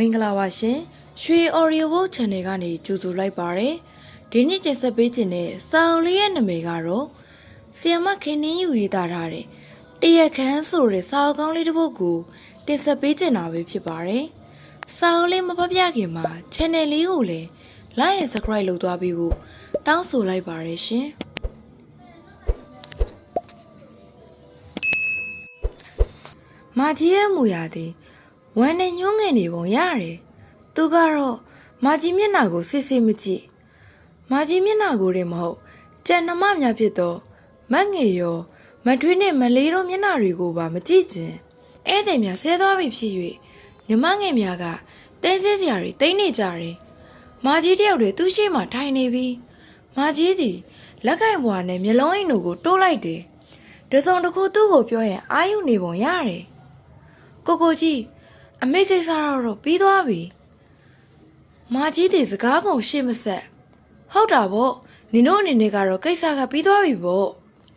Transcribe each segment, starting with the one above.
မင်္ဂလာပါရှင်ရွှေ Audio Book Channel ကနေကြိုဆိုလိုက်ပါတယ်ဒီနေ့တင်ဆက်ပေးခြင်းတဲ့စာအုပ်လေးရဲ့နာမည်ကတော့ဆီယမခင်နှင်းယူရေးသားထားတဲ့တရက်ခန်းဆိုတဲ့စာအုပ်ကောင်းလေးတစ်ပုဒ်ကိုတင်ဆက်ပေးခြင်းတာပဲဖြစ်ပါတယ်စာအုပ်လေးမဖတ်ပြခင်မှာ Channel လေးကိုလည်း Like and Subscribe လုပ်သွားပေးဖို့တောင်းဆိုလိုက်ပါတယ်ရှင်မာကြီးရဲ့မူရာသည် ဝမ်းနဲ့ညှိုးငယ်နေပုံရတယ်။သူကတော့မာကြီးမျက်နှာကိုစစ်စစ်မကြည့်။မာကြီးမျက်နှာကိုတည်းမဟုတ်ကြံနှမများဖြစ်သောမတ်ငယ်ရောမထွေးနဲ့မလေးတို့မျက်နှာတွေကိုပါမကြည့်ခြင်း။ဧည့်သည်များဆဲသွားပြီဖြစ်၍ညီမငယ်များကတင်းစည်းစရာတွေတိမ့်နေကြတယ်။မာကြီးတယောက်တည်းသူ့ရှိမှထိုင်နေပြီးမာကြီးသည်လက်ကင်ဘွားနဲ့မျက်လုံးအိမ်တို့ကိုတိုးလိုက်တယ်။တစုံတစ်ခုသူ့ကိုပြောရင်အာယူနေပုံရတယ်။ကိုကိုကြီး အမေကိစ္စတော့ပြီးသွားပြီ။မာကြီးတွေစကားကုန်ရှေ့မဆက်။ဟုတ်တာဗော။နင်တို့အနေနဲ့ကတော့ကိစ္စကပြီးသွားပြီဗော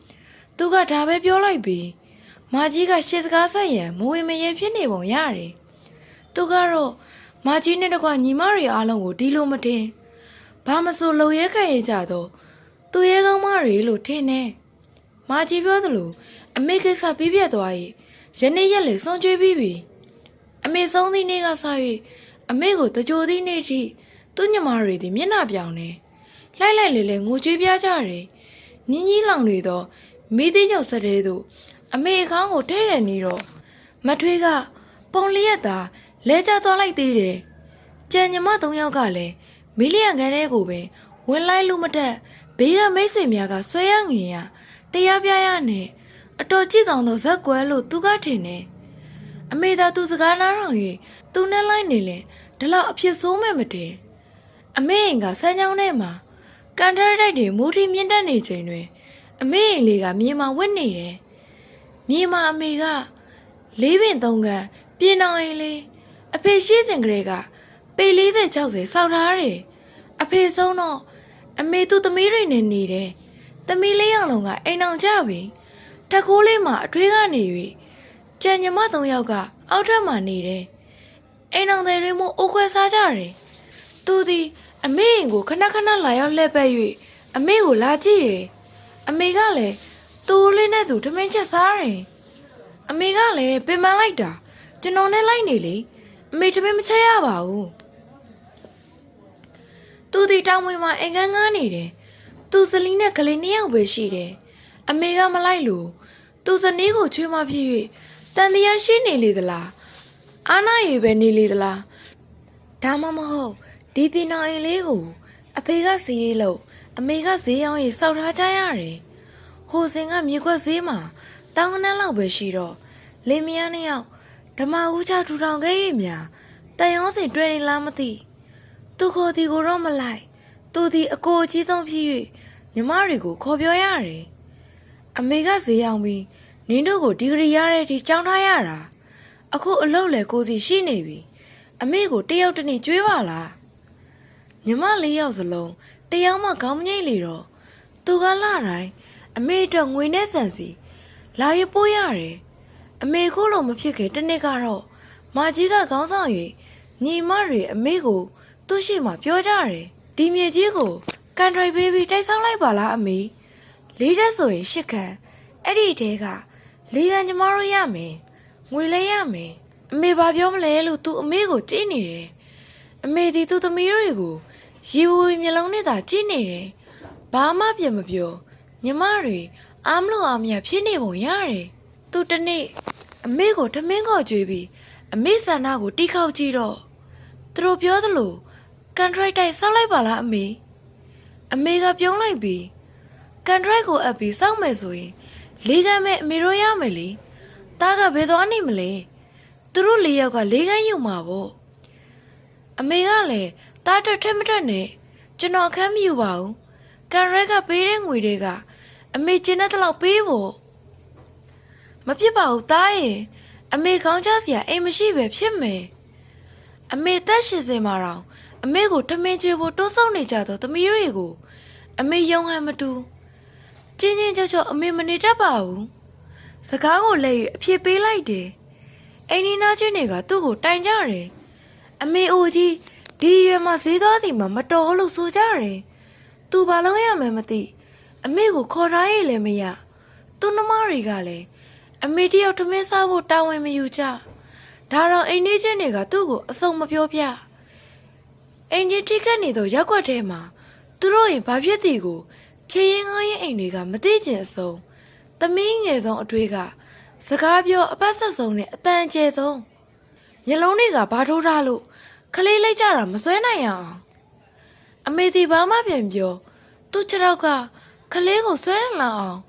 ။သူကဒါပဲပြောလိုက်ပြီ။မာကြီးကရှေ့စကားဆက်ရန်မဝင်မရဲဖြစ်နေပုံရတယ်။သူကတော့မာကြီးနဲ့တကွညီမတွေအားလုံးကိုဒီလိုမထင်။ဘာမဆိုလုံရဲခံရကြတော့သူရဲကောင်းမတွေလို့ထင်နေ။မာကြီးပြောသလိုအမေကိစ္စပြီးပြတ်သွားရင်ယနေ့ရက်လေစွန့်ကြွေးပြီးပြီ။ အမေဆုံးသည့်နေ့ကစ၍အမေကိုတကြိုသည့်နေ့ထိသူ့ညီမတွေသည်မျက်နှာပြောင်နေလိုက်လိုက်လေလေငိုကြွေးပြားကြတယ်ညင်းကြီးလောင်နေသောမိသေးကြောင့်ဆက်တဲ့သို့အမေအခေါင်းကိုထဲ့ကန်နေတော့မထွေးကပုံလျက်သာလဲကျသွားလိုက်သေးတယ်ကြံညီမသုံးယောက်ကလည်းမီလီယံခန်းထဲကိုပင်ဝင်လိုက်လို့မတက်ဘေးကမိတ်ဆွေများကဆွဲရငင်ရတရားပြရနဲ့အတော်ကြည့်ကောင်းသောဇက်ကွဲလို့သူကထင်တယ် အမေသာသူစကားနားထောင်၍သူနဲ့လိုက်နေလေဒီလောက်အဖြစ်ဆိုးမဲ့မတည်အမေအိမ်ကဆန်းချောင်းထဲမှာကန်ထရတိုက်တွေမူထီမြင့်တက်နေချိန်တွင် အမေအိမ်လေးကမြေမှာဝစ်နေတယ်မြေမှာအမေကလေးပင်သုံးကန်ပြင်းအောင်အိမ်လေးအဖေရှိစဉ်ကလေးကပေ40 60စောက်ထားတယ်အဖေဆုံးတော့အမေသူ့သမီးတွေနဲ့နေတယ်သမီးလေးယောက်လုံးကအိမ်အောင်ကြပြီတကူးလေးမှာအထွေးကနေ၍ ကြံညမသုံးယောက်ကအောက်ထပ်မှာနေတယ်အိမ်အောင်တွေတွေမို့အိုးခွဲစားကြတယ်သူသည်အမေအိမ်ကိုခဏခဏလာရောက်လှည့်ပတ်၍အမေကိုလာကြည့်တယ်အမေကလည်းသူ့လေးနဲ့သူထမင်းချက်စားတယ်အမေကလည်းပင်ပန်းလိုက်တာကျွန်တော်နဲ့လိုက်နေလေအမေထမင်းမချက်ရပါဘူးသူဒီတောင်ဝင်မှာအိမ်ကန်းငားနေတယ်သူစလီနဲ့ကလေးနှစ်ယောက်ပဲရှိတယ်အမေကမလိုက်လို့သူဇနီးကိုချွေးမဖြစ်၍ တန်တရားရှိနေလေသလားအာနာရီပဲနေလေသလားဒါမှမဟုတ်ဒီပင်တော်အိမ်လေးကို အဖေကစီးရေးလို့အမေကဈေးရောင်းရေးစောက်ထားကြရတယ်ဟိုစင်ကမြေခွက်ဈေးမှာတောင်းကနန်းလောက်ပဲရှိတော့လင်းမယားနှစ်ယောက်ဓမ္မဦးချထူထောင်ခဲ့၍များတန်ရောစင်တွေ့နေလားမသိသူခေါ်ဒီကိုတော့မလိုက်သူဒီအကိုအကြီးဆုံးဖြစ်၍ညီမတွေကိုခေါ်ပြောရတယ်အမေကဈေးရောင်းပြီး နင်းတို့ကိုဒီဂရီရတဲ့အထိကြောင်းထားရတာအခုအလုပ်လေကိုစီရှိနေပြီအမေကိုတယောက်တစ်နေ့ကျွေးပါလားညီမလေးယောက်စလုံးတယောက်မှခေါင်းမငိမ့်လေတော့သူကလာတိုင်းအမေအတွက်ငွေနဲ့ဆန်စီလာရပို့ရတယ်အမေခုလိုမဖြစ်ခင်တစ်နေ့ကတော့မာကြီးကခေါင်းဆောင်၍ညီမတွေအမေကို သူ့ရှိမှပြောကြတယ်ဒီမြေကြီးကိုကန်ထရိုက်ပေးပြီးတိုက်ဆောက်လိုက်ပါလားအမေလေးတက်ဆိုရင်ရှစ်ခန်းအဲ့ဒီတဲက လေးကန်ကျမတို့ရမယ်ငွေလဲရမယ်အမေဘာပြောမလဲလို့သူအမေကိုကြည့်နေတယ်အမေဒီသူသမီးတွေကိုရီဝီမျိုးလုံးနဲ့သာကြည့်နေတယ်ဘာမှပြန်မပြောညီမတွေအားမလို့အားမရဖြစ်နေပုံရတယ်သူတနေ့အမေကိုထမင်းခေါ်ကြွေးပြီးအမေဆန္ဒကိုတီးခေါက်ကြည့်တော့သူတို့ပြောသလိုကန်ထရိုက်တိုက်ဆောက်လိုက်ပါလားအမေအမေကပြုံးလိုက်ပြီးကန်ထရိုက်ကိုအပ်ပြီးစောက်မယ်ဆိုရင် လေးကမ်းမဲ့အမေတို့ရမယ်လေတားကဘယ်သွားနေမလဲသူတို့လေးယောက်ကလေးကမ်းယူမှာပေါ့အမေကလည်းတားတက်ထက်မတက်နဲ့ကျွန်တော်အခန်းမယူပါဘူးကန်ရက်ကပေးတဲ့ငွေတွေကအမေကျင်းတဲ့လောက်ပေးဖို့မဖြစ်ပါဘူးတားရင်အမေကောင်းချစရာအိမ်မရှိပဲဖြစ်မယ်အမေသက်ရှင်စင်မှာတော့အမေကိုထမင်းချေဖို့တိုးဆုံနေကြတော့သမီးတွေကိုအမေယုံဟန်မတူ ချင်းချင်းချောချောအမေမနေတတ်ပါဘူးစကားကိုလဲ၍အဖြစ်ပေးလိုက်တယ်အိမ်နီးနားချင်းတွေကသူ့ကိုတိုင်ကြတယ်အမေအိုကြီးဒီရွယ်မှာဈေးသွားသည်မှာမတော်လို့ဆိုကြတယ်သူဘာလုပ်ရမှန်းမသိအမေကိုခေါ်ထားရလည်းမရသူနှမတွေကလည်းအမေတယောက်ထမင်းစားဖို့တာဝန်မယူကြဒါတော့အိမ်နေချင်းတွေကသူ့ကိုအစုံမပြောပြအင်ဂျင်တိကတ်နေသောရက်ွက်ထဲမှာသူတို့ရင်ဘာဖြစ်သည်ကို ချေရင်ငေါရင်အိမ်တွေကမသိကျင်အစုံသမီးငယ်ဆုံးအတွေ့ကစကားပြောအပတ်ဆက်ဆုံးနဲ့အတန်ကျဲဆုံးမျက်လုံးတွေကဘာထိုးထားလို့ခလေးလိုက်ကြတာမစွဲနိုင်ရအောင်အမေစီဘာမှပြန်ပြောသူ့ခြေထောက်ကခလေးကိုဆွဲရလာအောင်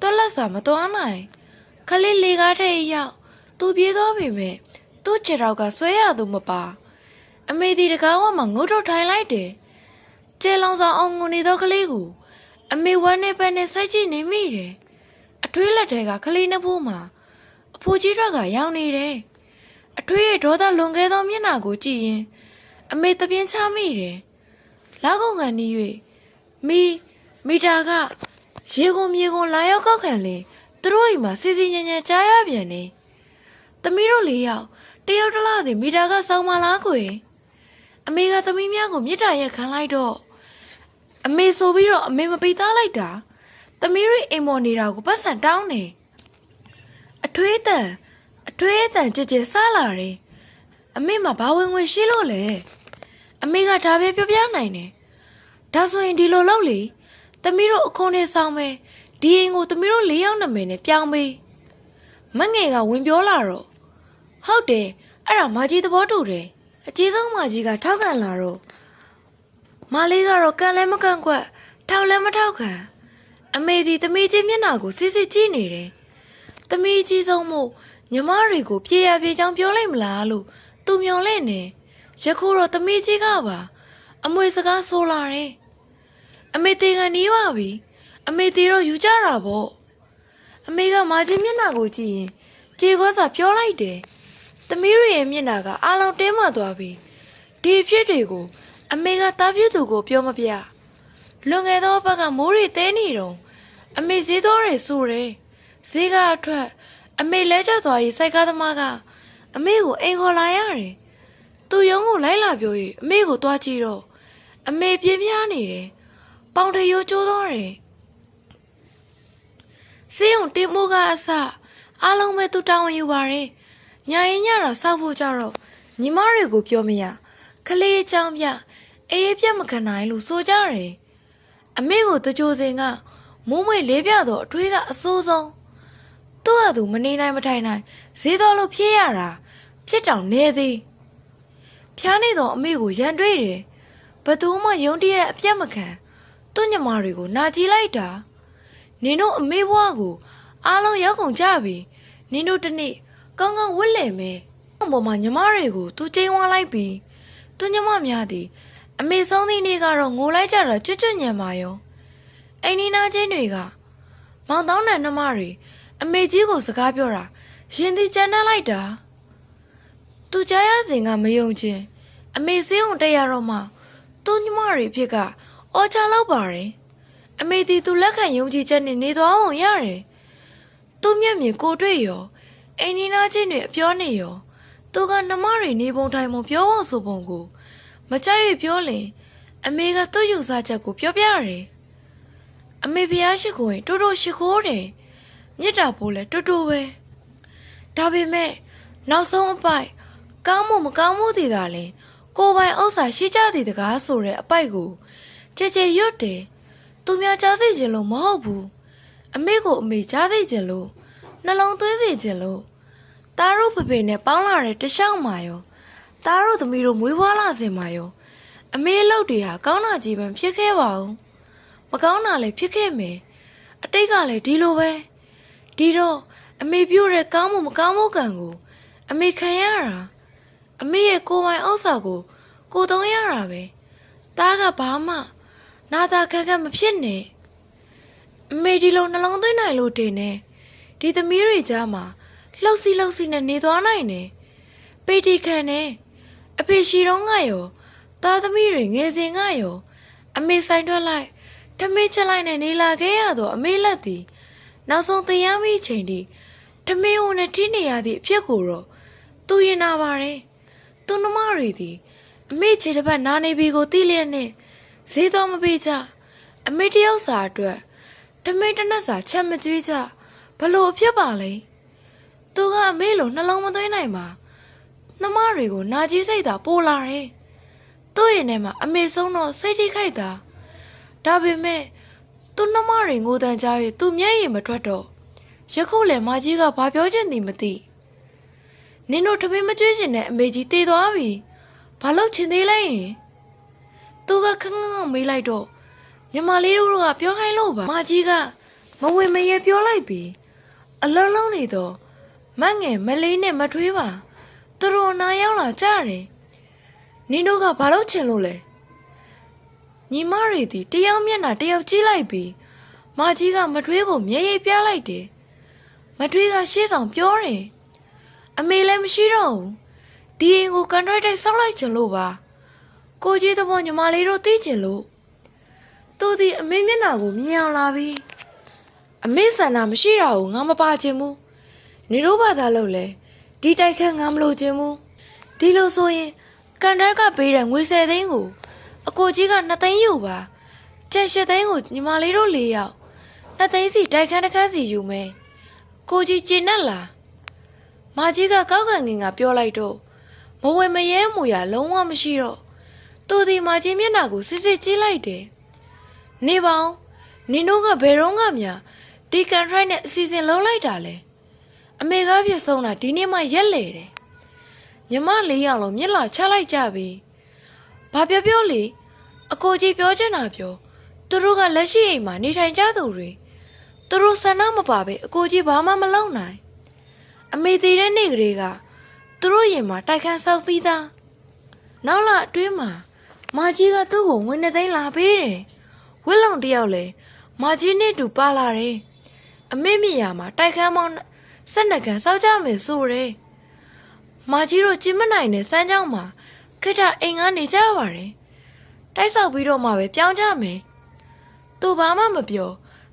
တွက်လက်စာမသွားနိုင်ခလေးလေကားထဲရောက်သူပြေးသွားပြီမဲ့သူ့ခြေထောက်ကဆွဲရသူမပါအမေဒီတကားဝမှာငုတ်ထုတ်ထိုင်လိုက်တယ်ကျဲလောင်ဆောင်အောင်ငုံနေသောကလေးကို အမေဝမ်းနဲ့ပန်းနဲ့စိုက်ကြည့်နေမိတယ်အထွေးလက်ထဲကခလေးနှစ်ဖူးမှာအဖိုးကြီးထွက်ကရောက်နေတယ်အထွေးရဲ့ဒေါသလွန်ကဲသောမျက်နှာကိုကြည့်ရင် အမေတပြင်းချမိတယ်။လောက်ကုန်ကန်နီး၍မိမိတာကရေကုန်မြေကုန်လာရောက်ကောက်ခံလင်သူတို့အိမ်မှာစီစီညံညံကြားရပြန်နေ။သမီးတို့လေးယောက်တယောက်တစ်လားစီမိတာကစောင်းမလားကွယ်။အမေကသမီးများကိုမြစ်တာရက်ခံလိုက်တော့ အမေဆိုပြီးတော့အမေမပိတ်သားလိုက်တာ။သမီးတို့အိမ်မော်နေတာကိုပတ်စံတောင်းနေ။အထွေးတန်အထွေးအတန်ကြည်ကြည်စားလာတယ်။အမေမဘာဝင်ဝင်ရှိလို့လဲ။အမေကဒါပဲပြောပြနိုင်တယ်။ဒါဆိုရင်ဒီလိုလုပ်လေ။သမီးတို့အခွန်နဲ့ဆောင်မယ်။ဒီအိမ်ကိုသမီးတို့၄ယောက်နာမည်နဲ့ပြောင်းပေး။မငယ်ကဝင်ပြောလာတော့ဟုတ်တယ်အဲ့ဒါမကြီးသဘောတူတယ်။အကြီးဆုံးမကြီးကထောက်ခံလာတော့ မလေးကတော့ကန်လည်းမကန်ကွက်ထောက်လည်းမထောက်ခံအမေဒီသမီးချင်းမျက်နှာကိုစစ်စစ်ကြည့်နေတယ်။သမီးကြီးဆုံးမို့ညီမတွေကိုပြေရပြေချောင်းပြောလိုက်မလားလို့သူမျော်လင့်နေယခုတော့သမီးကြီးကပါ အမွေစကားဆိုလာတယ်အမေတေကနီးပါပြီအမေတေတော့ယူကြတာပေါ့အမေကမာကြီးမျက်နှာကိုကြည့်ရင်ကြေခွာစာပြောလိုက်တယ်သမီးရဲ့မျက်နှာကအားလုံးတင်းမှသွားပြီဒီအဖြစ်တွေကို အမေကတားပြစ်သူကို ပြောမပြလွန်ခဲ့သောဘက်ကမိုးရီတဲနေတော့အမေဈေးသွားတယ်ဆိုတယ်ဈေးကအထွက်အမေလဲကျသွားရေးစိုက်ကားသမားကအမေကိုအိမ်ခေါ်လာရတယ်။သူရုံးကိုလိုက်လာပြောရင်အမေကိုတွားကြည့်တော့အမေပြင်းပြားနေတယ်။ပေါင်ထရိုးကျိုးသွားတယ်။စေးုံတင်မိုးကအစအားလုံးပဲသူတောင်းဝင်ယူပါတယ်။ညာရင်ညတော့စောက်ဖို့ကြတော့ညီမတွေကိုပြောမရ။ခလေးအကြောင်းပြ အေးပြတ်မခံနိုင်လို့ဆိုကြတယ်။အမေကိုတကြိုစင်ကမိုးမွေလေးပြတော့အထွေးကအဆိုးဆုံးသူ့ဟာသူမနေနိုင်မထိုင်နိုင်ဈေးတော်လို့ဖြစ်ရတာဖြစ်တောင်နေသည်ဖျားနေတော့အမေကိုရန်တွေးတယ်ဘသူမှယုံတရက်အပြတ်မခံသူ့ညမတွေကိုနာကြည့်လိုက်တာနင်တို့အမေဘွားကိုအားလုံးရောက်ကုန်ကြပြီနင်တို့တနေ့ကောင်းကောင်းဝတ်လည်မယ်ပေါ်မှာညမတွေကိုသူချိန်ဝါလိုက်ပြီးသူညမများသည် အမေဆုံးသည့်နေ့ကတော့ငိုလိုက်ကြတာကျွတ်ကျွတ်ညံပါရောအိမ်နီးနားချင်းတွေကမောင်တောင်းတဲ့နှမတွေအမေကြီးကိုစကားပြောတာရင်သည်ကြမ်းတမ်းလိုက်တာသူကြားရစဉ်ကမယုံချင်းအမေစင်းုံတက်ရတော့မှသူ့ညီမတွေဖြစ်ကအော်ချလောက်ပါတယ်အမေဒီသူလက်ခံယုံကြည်ချက်နဲ့နေသွားအောင်ရတယ်သူမျက်မြင်ကိုတွေ့ရောအိမ်နီးနားချင်းတွေအပြောနေရောသူကနှမတွေနေပုံထိုင်ပုံပြောဖို့ဆိုပုံကို မကြိုက်ရပြောလင်အမေကသူ့ယူဆချက်ကိုပြောပြရတယ်အမေဖျားရှိခိုးရင်တူတူရှိခိုးတယ်မြစ်တာပိုးလဲတူတူပဲဒါပေမဲ့နောက်ဆုံးအပိုက်ကောင်းမှုမကောင်းမှုတည်တာလဲကိုယ်ပိုင်ဥစ္စာရှိကြသည်တကားဆိုတဲ့အပိုက်ကိုကြဲကြဲရွတ်တယ်သူများကြားသိခြင်းလို့မဟုတ်ဘူးအမေကိုအမေကြားသိခြင်းလို့နှလုံးသွင်းစေခြင်းလို့တားတို့ဖဖေနဲ့ပေါင်းလာတဲ့တခြားမှာရော တားတို့သမီးတို့မွေးဖွားလာစင်မှာရောအမေအလုပ်တွေဟာကောင်းတာကြီးပင်ဖြစ်ခဲ့ပါဦးမကောင်းတာလည်းဖြစ်ခဲ့မယ်အတိတ်ကလည်းဒီလိုပဲဒီတော့အမေပြုတ်တဲ့ကောင်းမှုမကောင်းမှုကံကိုအမေခံရတာအမေရဲ့ကိုယ်ပိုင်ဥစ္စာကို ကိုယ်သုံးရတာပဲတားကဘာမှ နာတာခက်ခက်မဖြစ်နဲ့အမေဒီလိုနှလုံးသွင်းနိုင်လို့တင်နေဒီသမီးတွေကြားမှာလှုပ်စီလှုပ်စီနဲ့နေသွားနိုင်တယ်ပေတီခံနေ အဖေရှိတော့ငါရောသားသမီးတွေငယ်စဉ်ငါရော အမေဆိုင်ထွက်လိုက်ထမင်းချက်လိုက်နဲ့နေလာခဲ့ရတော့အမေလက်သည်နောက်ဆုံးတရားမိချိန်ထိထမင်းဦးနဲ့ထိနေရသည့်အဖြစ်ကိုတော့သူရင်နာပါတယ်သူနှမတွေသည်အမေခြေတစ်ပတ်နာနေပြီကိုသိလျက်နဲ့ဈေးသွားမပေးကြအမေတယောက်စာအတွက်တမိတ်တနက်စာချက်မကျွေးကြဘလို့အဖြစ်ပါလဲသူကအမေလိုနှလုံးမသွင်းနိုင်ပါ နှမတွေကိုနာကြီးစိတ်သာပိုလာတယ်သူ့ရင်ထဲမှာအမေဆုံးတော့စိတ်ထိခိုက်တာဒါပေမဲ့သူနှမတွေငိုတန်ကြ၍သူမျက်ရည်မထွက်တော့ယခုလေမကြီးကဘာပြောချင်သည်မသိနင်တို့တပင်းမကျွေးချင်တဲ့အမေကြီးတည်သွားပြီဘာလို့ချင်သေးလဲယင်သူကခန်းခန်းမေးလိုက်တော့ညီမလေးတို့ကပြောခိုင်းလို့ပါမကြီးကမဝင်မရဲပြောလိုက်ပြီအလုံးလုံးနေတော့မငယ်မလေးနဲ့မထွေးပါ သူတို့နာရောက်လာကြတယ်နင်တို့ကဘာလို့ချင်လို့လဲညီမတွေဒီတယောက်မျက်နှာတယောက်ကြည့်လိုက်ပြီမကြီးကမထွေးကိုမျက်ရည်ပြလိုက်တယ်မထွေးကရှေ့ဆောင်ပြောတယ်အမေလည်းမရှိတော့ဘူးဒီအိမ်ကိုကန်ထရိုက်တိုက်ဆောက်လိုက်ချင်လို့ပါကိုကြီးသဘောညီမလေးတို့သိချင်လို့သူဒီအမေမျက်နှာကိုမြင်အောင်လာပြီအမေဆန္ဒမရှိတာကိုငါမပါချင်ဘူးနေတို့ဘာသာလို့လဲ ဒီတိုက်ခန်းငါမလို့ချင်ဘူးဒီလိုဆိုရင်ကန်ထရိုက်ကပေးတဲ့ငွေ10သိန်းကိုအကိုကြီးက2သိန်းယူပါကျန်10သိန်းကိုညီမလေးတို့၄ယောက်2သိန်းစီတိုက်ခန်းတစ်ခန်းစီယူမယ်ကိုကြီးကျင်နဲ့လားမကြီးကကောက်ကန်ငင်ကပြောလိုက်တော့မဝဲမရဲမူရလုံးဝမရှိတော့သူဒီမကြီးမျက်နှာကိုစစ်စစ်ကြည့်လိုက်တယ်နေပေါင်းနင်တို့ကဘယ်တော့မှမြဒီကန်ထရိုက်နဲ့အစီအစဉ်လုံးလိုက်တာလဲ အမေကပြစ်ဆုံးတာဒီနေ့မှရက်လေတယ်ညီမလေးယောက်လုံးမျက်လာချလိုက်ကြပြီဘာပြောပြောလေအကိုကြီးပြောချင်တာပြောသူတို့ကလက်ရှိအိမ်မှာနေထိုင်ကြသူတွေသူတို့ဆန္ဒမပါပဲအကိုကြီးဘာမှမလုပ်နိုင်အမေသေးတဲ့နေ့ကလေးကသူတို့ရင်မှာတိုက်ခန်းဆောက်ပြီးသားနောက်လာအတွင်းမှာမကြီးကသူ့ကိုငွေနှစ်သိန်းလာပေးတယ်ဝစ်လုံတယောက်လဲမကြီးနဲ့တူပါလာတယ်အမေမိယာမှာတိုက်ခန်းပေါင်း ဆက်နှစ်ခန်းဆောက်ကြမယ်ဆိုတယ်မကြီးတို့ကျင်းမနိုင်တဲ့စမ်းကြောင်းမှာခိတ္တအိမ်ကနေကြပါတယ်တိုက်ဆောက်ပြီးတော့မှပဲပြောင်းကြမယ်သူဘာမှမပြော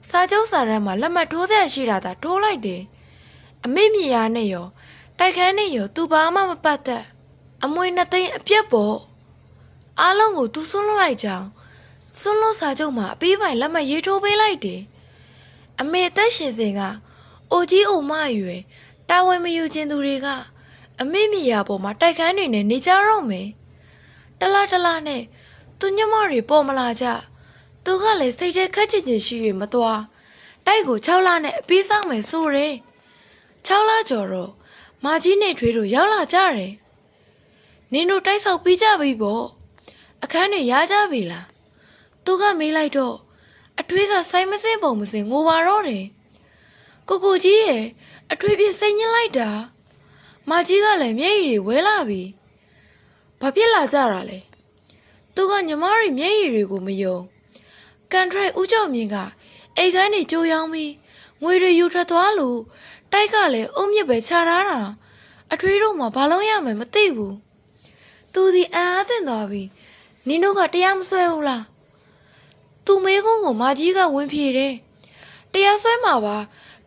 စာချုပ်စာတမ်းမှာလက်မှတ်ထိုးဆက်ရှိတာသာထိုးလိုက်တယ်အမေမြေယာနဲ့ရောတိုက်ခန်းနဲ့ရောသူဘာမှမပတ်သက်အမွေနှစ်သိန်းအပြက်ပေါ့အားလုံးကိုသူဆွန့်လွတ်လိုက်ကြောင်းဆွန့်လွတ်စာချုပ်မှာအပေးပိုင်လက်မှတ်ရေးထိုးပေးလိုက်တယ်အမေအသက်ရှင်စဉ်က အိုကြီးအိုမအရွယ်တာဝန်မယူခြင်းသူတွေကအမေမြေယာပေါ်မှာတိုက်ခန်းတွေနဲ့နေကြတော့မယ်တလားတလားနဲ့သူညမတွေပေါ်မလာကြသူကလည်းစိတ်ထဲခက်ချင်ချင်ရှိ၍မသွားတိုက်ကို6လနဲ့အပေးဆောင်မယ်ဆိုရယ်6လကျော်တော့မာကြီးနဲ့ထွေးတို့ရောက်လာကြတယ်။နင်တို့တိုက်ဆောက်ပြီးကြပြီပေါ့။အခန်းတွေရကြပြီလား။သူကမေးလိုက်တော့အထွေးကစိုင်းမစင်းပုံမစင်းငိုပါတော့တယ်။ ကိုကိုကြီးရဲ့အထွေးပြစိတ်ညစ်လိုက်တာ။မာကြီးကလည်းမျက်ရည်တွေဝဲလာပြီ။ဘာဖြစ်လာကြတာလဲ။သူကညီမတွေမျက်ရည်တွေကိုမယုံ။ကန်ထရိုက်ဦးကျော်မြင့်ကအိတ်ခမ်းတွေကြိုးရောင်းပြီးငွေတွေယူထွက်သွားလို့တိုက်ကလည်းအုံမြစ်ပဲခြာထားတာအထွေးတို့မှဘာလုံးရမယ်မသိဘူးသူဒီအံ့အားသင့်သွားပြီနင်တို့ကတရားမဆွဲဘူးလားသူမေးခွန်းကိုမကြီးကဝင်ဖြေတယ်တရားဆွဲမှာပါ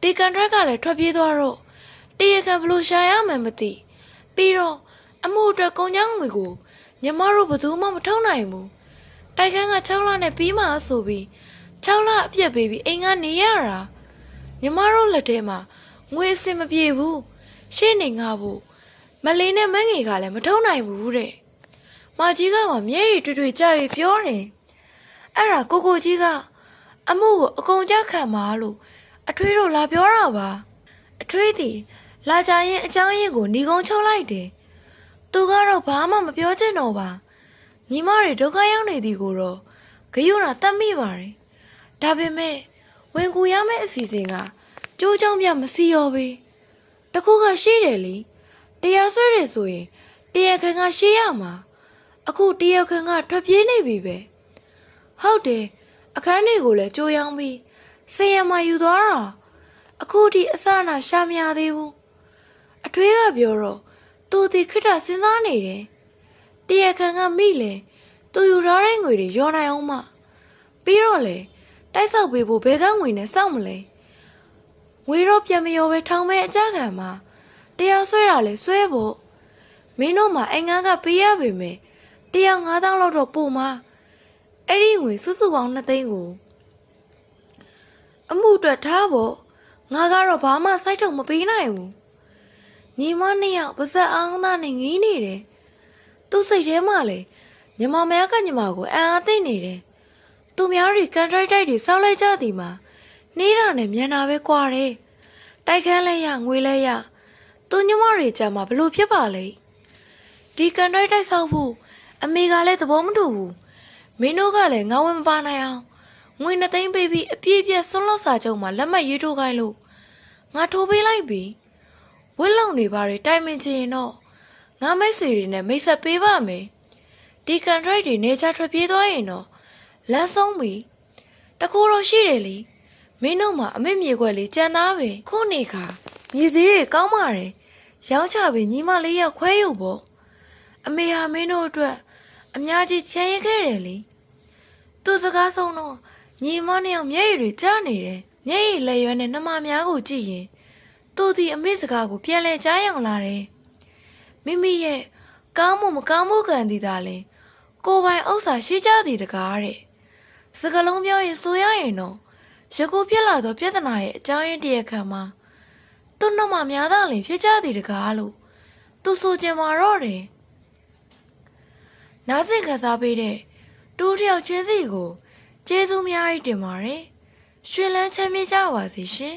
ဒီကန်ထရက်ကလည်းထွက်ပြေးသွားတော့တရားကဘလို့ရှာရမယ်မသိပြီးတော့အမှုအတွက်ကုန်ကြောင်းငွေကိုညီမတို့ဘယ်သူမှမထုတ်နိုင်ဘူးတိုက်ခန်းက6လနဲ့ပြီးမှဆိုပြီး6လအပြည့်ပေးပြီးအိမ်ကနေရတာညီမတို့လက်ထဲမှာငွေအစင်မပြေဘူးရှေ့နေငါဖို့မလေးနဲ့မငယ်ကလည်းမထုံးနိုင်ဘူးတဲ့မကြီးကမှမျက်ရည်တွေ့တွေ့ကြ၍ပြောတယ်အဲ့ဒါကိုကိုကြီးကအမှုကိုအကုန်ကြခံပါလို့ အထွေးတို့လာပြောတာပါအထွေးသည်လာကြရင်အကြောင်းရင်းကိုညီကုန်းချုပ်လိုက်တယ်သူကတော့ဘာမှမပြောချင်တော့ပါညီမတွေဒုက္ခရောက်နေသည်ကိုတော့ဂယုဏတတ်မိပါတယ်ဒါပေမဲ့ဝင်ကူရမယ့်အစီအစဉ်ကကျိုးချောင်းပြမစီရောပဲတခုကရှိတယ်လေတရားဆွဲတယ်ဆိုရင်တရားခံကရှိရမှာအခုတရားခံကထွက်ပြေးနေပြီပဲဟုတ်တယ်အခန်းတွေကိုလည်းကြိုးရောင်းပြီး ဆေးရမယူသွားတာအခုထိအစနာရှာမရသေးဘူးအထွေးကပြောတော့သူဒီခိတ္တစဉ်းစားနေတယ်တရားခံကမိလေသူယူထားတဲ့ငွေတွေရောနိုင်အောင်မပြီးတော့လေတိုက်ဆောက်ပေးဖို့ဘယ်ကငွေနဲ့စောင့်မလဲငွေတော့ပြန်မရောပဲထောင်မဲ့အကြခံမှာတရားဆွဲတာလဲဆွဲဖို့မင်းတို့မှာအိမ်ငန်းကပေးရပေမယ်တရား9000လောက်တော့ပို့မှာအဲ့ဒီငွေစုစုပေါင်း2သိန်းကို အမှုအတွက်ထားဖို့ငါကတော့ဘာမှစိုက်ထုတ်မပေးနိုင်ဘူးညီမနှစ်ယောက်ပါဇက်အောင်သားနဲ့ငီးနေတယ်သူ့စိတ်ထဲမှာလေညီမမယားကညီမကိုအံအားသိမ့်နေတယ်သူများတွေကန်ထရိုက်တိုက်တွေစောက်လိုက်ကြသည်မှာနေတာနဲ့မြန်တာပဲကွာတယ်တိုက်ခန်းလဲရငွေလဲရသူညီမတွေကြမှာဘလို့ဖြစ်ပါလဲဒီကန်ထရိုက်တိုက်ဆောက်ဖို့အမေကလည်းသဘောမတူဘူးမင်းတို့ကလည်းငါဝင်မပါနိုင်အောင် ငွေနှစ်သိန်းပေးပြီးအပြည့်အပြည့်ဆွန်းလွတ်စာချုပ်မှာလက်မှတ်ရေးထိုးခိုင်းလို့ငါထိုးပေးလိုက်ပြီဝစ်လုံနေပါတွေတိုင်ပင်ချင်ရင်တော့ငါမိတ်ဆွေတွေနဲ့မိတ်ဆက်ပေးပါမယ်ဒီကန်ထရိုက်တွေနေချထွက်ပြေးသွားရင်တော့လမ်းဆုံးပြီတကူတော့ရှိတယ်လေမင်းတို့မှအမေမြေခွက်လေးကြံသားပဲခုနေခါမြေစည်းတွေကောင်းပါတယ်ရောင်းချပြီးညီမလေးရောက်ခွဲယူပေါ့အမေဟာမင်းတို့အတွက်အများကြီးချမ်းရင်ခဲ့တယ်လေသူစကားဆုံးတော့ ညီမနှစ်ယောက်မျက်ရည်တွေကျနေတယ်မျက်ရည်လက်ရွယ်နဲ့နှမများကိုကြည့်ရင်သူဒီအမေစကားကိုပြန်လဲကြားရောင်လာတယ်မိမိရဲ့ကောင်းမှုမကောင်းမှုခံသည်သာလဲကိုယ်ပိုင်ဥစ္စာရှိကြသည်တကားတဲ့စကလုံးပြောရင်ဆိုရရင်တော့ရကူပြက်လာသောပြဿနာရဲ့အကြောင်းရင်းတရားခံမှာသူ့နှမများသာလင်ဖြစ်ကြသည်တကားလို့သူဆိုကြမှာတော့တယ်နားဆင်ခစားပေးတဲ့တူးတယောက်ချင်းစီကို ကျေးဇူးများကြီးတင်ပါတယ်ရွှေလန်းချမ်းမြေ့ကြပါစေရှင်